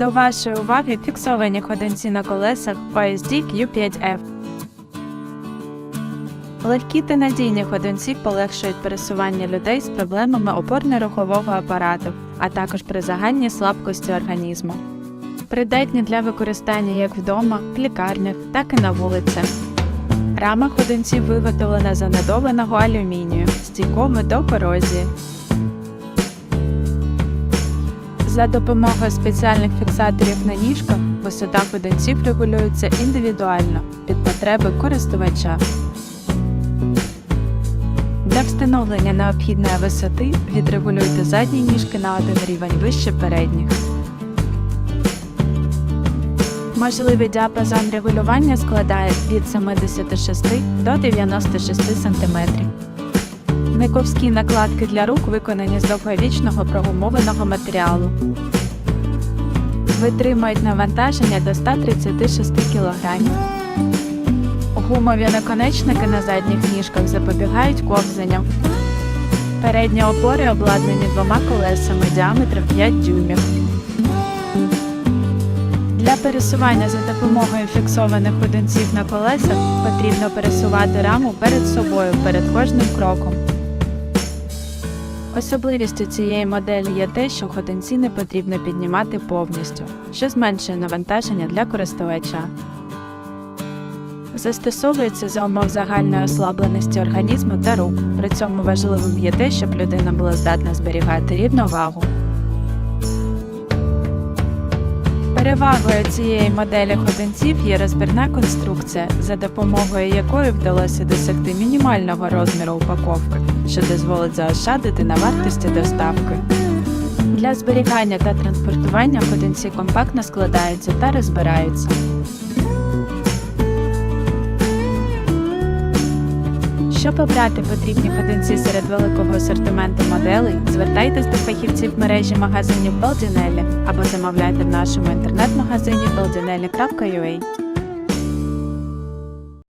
До вашої уваги фіксовані ходинці на колесах PSD Q5F. Легкі та надійні ходинці полегшують пересування людей з проблемами опорно-рухового апарату, а також при загальній слабкості організму. Придатні для використання як вдома, в лікарнях, так і на вулиці. Рама ходинців виготовлена з анодованого алюмінію, стійкого до корозії. За допомогою спеціальних фіксаторів на ніжках висота ходинців регулюється індивідуально під потреби користувача. Для встановлення необхідної висоти відрегулюйте задні ніжки на один рівень вище передніх. Можливий діапазон регулювання складає від 76 до 96 см. Никовські накладки для рук виконані з довговічного прогумованого матеріалу. Витримують навантаження до 136 кг. Гумові наконечники на задніх ніжках запобігають ковзанням. Передні опори обладнані двома колесами діаметром 5 дюймів. Для пересування за допомогою фіксованих ходунців на колесах потрібно пересувати раму перед собою перед кожним кроком. Особливістю цієї моделі є те, що ходинці не потрібно піднімати повністю, що зменшує навантаження для користувача. Застосовується за умов загальної ослабленості організму та рук. При цьому важливим є те, щоб людина була здатна зберігати рівновагу. Перевагою цієї моделі ходинців є розбірна конструкція, за допомогою якої вдалося досягти мінімального розміру упаковки, що дозволить заощадити на вартості доставки. Для зберігання та транспортування ходинці компактно складаються та розбираються. Щоб обрати потрібні ходинці серед великого асортименту моделей, звертайтесь до фахівців мережі магазинів Балдінелі або замовляйте в нашому інтернет-магазині baldinelli.ua.